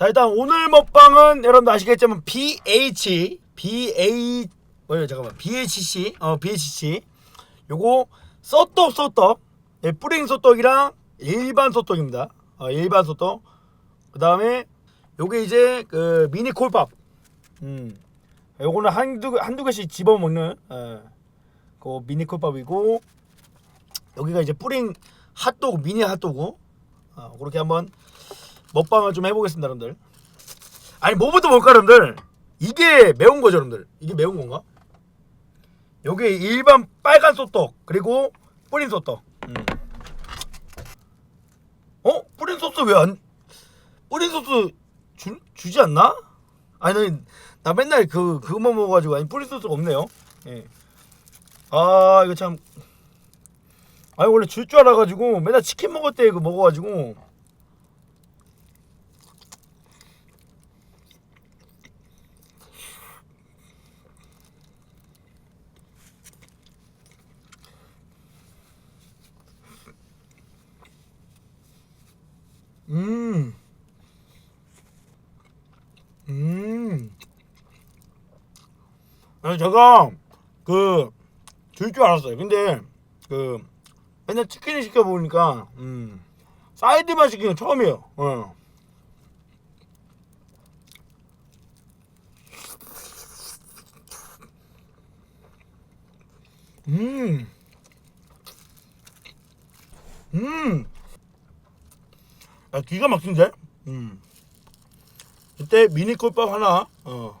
자 일단 오늘 먹방은 여러분들 아시겠지만 BH BA 뭐예요? 잠깐만. BHC 어 BHC 요거 쏘떡 쏘떡. 예, 뿌링 쏘떡이랑 일반 쏘떡입니다. 어, 일반 쏘떡. 그 다음에 요게 이제 그 미니 콜밥. 음. 요거는 한두 한두 개씩 집어 먹는 예, 그 미니 콜밥이고 여기가 이제 뿌링 핫도그 미니 핫도그. 어, 그렇게 한번 먹방을 좀 해보겠습니다, 여러분들. 아니 뭐부터 먹을까, 여러분들? 이게 매운 거죠, 여러분들. 이게 매운 건가? 여기 일반 빨간 소떡 그리고 뿌린 소떡. 음. 어? 뿌린 소스 왜 안? 뿌린 소스 주, 주지 않나? 아니 나, 나 맨날 그 그것만 먹어가지고 아니 뿌린 소스가 없네요. 예. 아 이거 참. 아니 원래 줄 줄 알아가지고 맨날 치킨 먹을 때 그 먹어가지고 음. 음. 아니 제가 그 줄 줄 알았어요. 근데 그 맨날 치킨을 시켜 보니까 음. 사이드만 시키는 건 처음이에요. 어. 음. 음. 아, 기가 막힌데? 음. 이때 미니 콜밥 하나, 어.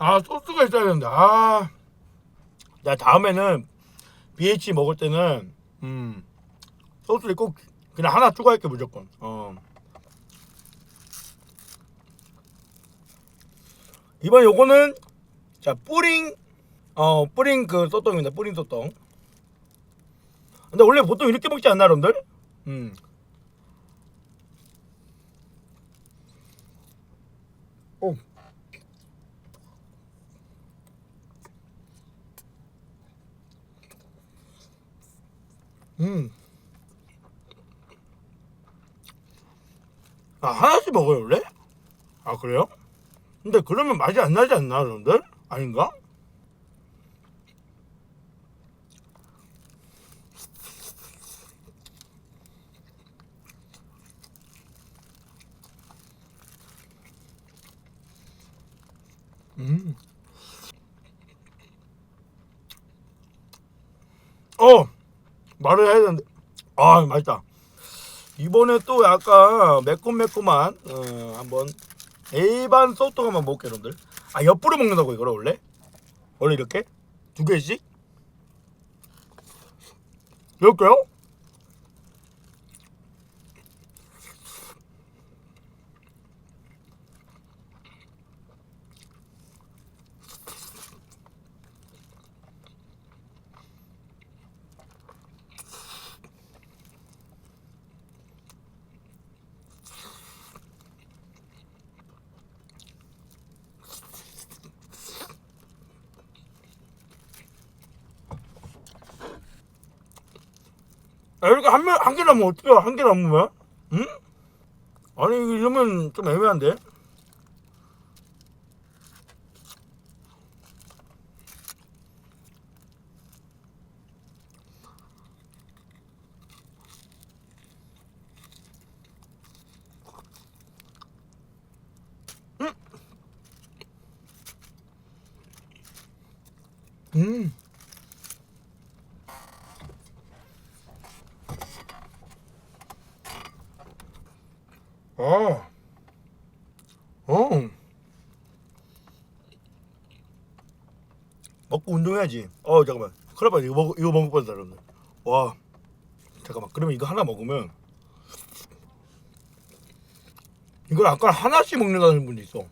아, 소스가 있어야 되는데, 아. 야, 다음에는 BH 먹을 때는, 음, 소스를 꼭 그냥 하나 추가할게, 무조건. 어. 이번 요거는, 자, 뿌링, 어, 뿌링 그 소떡입니다. 뿌링 소떡. 근데 원래 보통 이렇게 먹지 않나 여러분들? 음. 오. 음. 아 하나씩 먹어요 원래? 아 그래요? 근데 그러면 맛이 안 나지 않나 여러분들? 아닌가? 음. 어 말을 해야 되는데. 아 맛있다. 이번에 또 약간 매콤매콤한 어, 한번 일반 소떡 한번 먹게 여러분들. 아 옆으로 먹는다고 이거를 원래? 원래 이렇게? 두 개씩? 이렇게요 아, 이렇게 한, 명- 한 개나 먹으면 어떡해 한 개나 먹으면 응? 아니 이러면 좀 애매한데 음. 아. 어. 먹고 운동해야지. 어 잠깐만. 큰일 날 이거 먹 이거 먹을 뻔했다 여러분. 와. 잠깐만. 그러면 이거 하나 먹으면 이걸 아까 하나씩 먹는다는 분이 있어.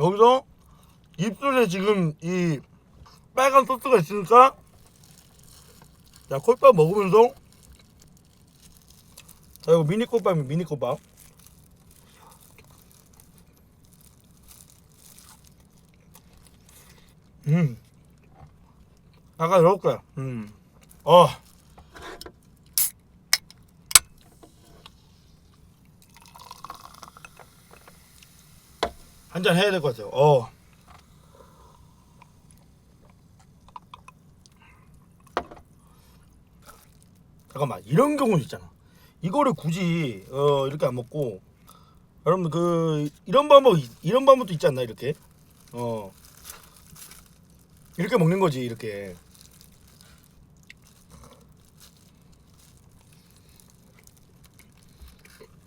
여기서 입술에 지금 이 빨간 소스가 있으니까 자 콜밥 먹으면서 자 이거 미니 콜밥이 미니 콜밥. 음. 약간 이렇게 음어 한 잔 해야 될 것 같아요. 어. 잠깐만 이런 경우는 있잖아. 이거를 굳이 어 이렇게 안 먹고 여러분 그 이런 방법 이런 방법도 있지 않나 이렇게 어 이렇게 먹는 거지 이렇게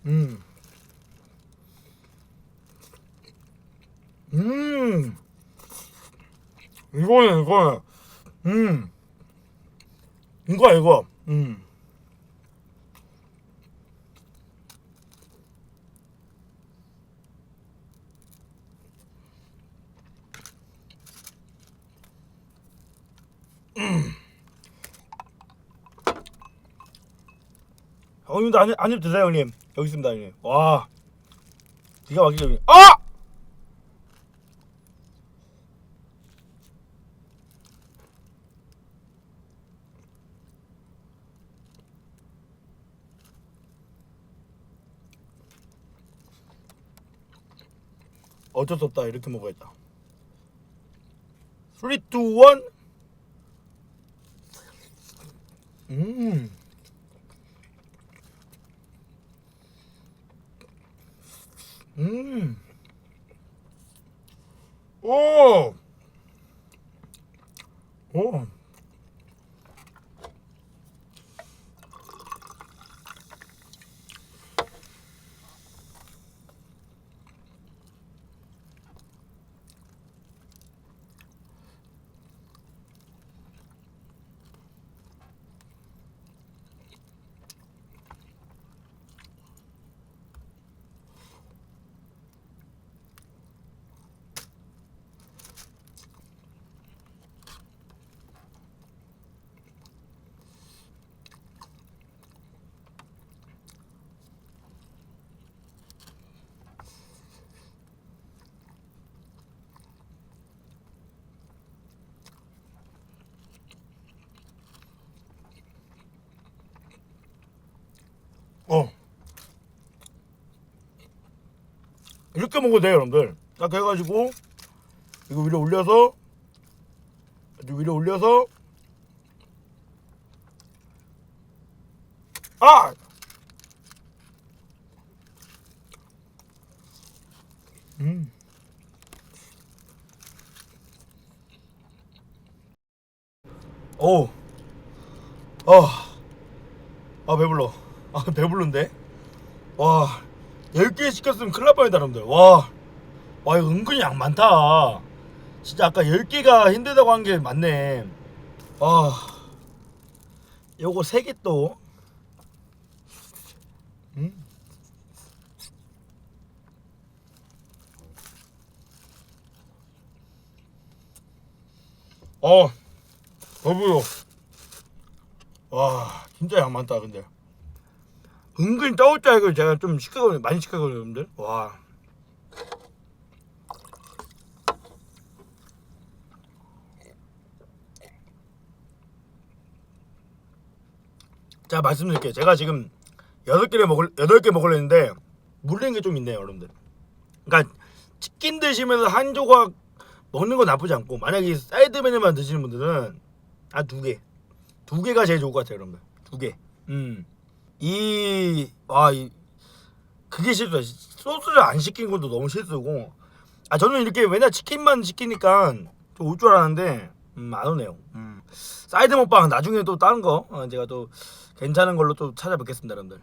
음. 음. 이거는 이거는 음. 이거 이거. 음. 어, 형님도 한입 드세요 형님. 여기 있습니다 형님. 와. 기가 막히죠 형님. 아! 어쩔 수 없다 이렇게 먹어야겠다 3, 2, 1 음. 음. 오. 오. 어. 이렇게 먹어도 돼요, 여러분들. 딱 해가지고, 이거 위로 올려서, 위로 올려서, 아! 음. 오. 어. 아, 배불러. 아, 배불른데? 와, 10개 시켰으면 큰일 날 뻔했다, 여러분들. 와, 와, 이거 은근히 양 많다. 진짜 아까 10개가 힘들다고 한 게 맞네. 아, 요거 3개 또. 음? 어, 배불러. 와, 진짜 양 많다, 근데. 은근 떠올자 이거 제가 좀 시크거든요 많이 시크거든요 여러분들. 와. 자 말씀드릴게요. 제가 지금 여덟 개를 먹을 여덟 개 먹으려 했는데 물린 게 좀 있네요 여러분들. 그러니까 치킨 드시면서 한 조각 먹는 건 나쁘지 않고 만약에 사이드 메뉴만 드시는 분들은 한 두개 두 개가 제일 좋을 것 같아요 여러분들. 두 개 음 이, 아, 이, 그게 실수야. 소스를 안 시킨 것도 너무 실수고. 아, 저는 이렇게 맨날 치킨만 시키니까 좀 올 줄 알았는데, 음, 안 오네요. 음. 사이드 먹방 나중에 또 다른 거, 어, 제가 또 괜찮은 걸로 또 찾아뵙겠습니다, 여러분들.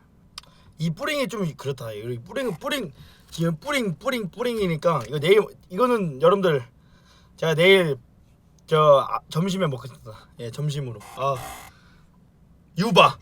이 뿌링이 좀 그렇다. 이 뿌링은 뿌링, 지금 뿌링, 뿌링, 뿌링이니까, 이거 내일, 이거는 여러분들, 제가 내일, 저, 아, 점심에 먹겠습니다. 예, 점심으로. 아, 유바.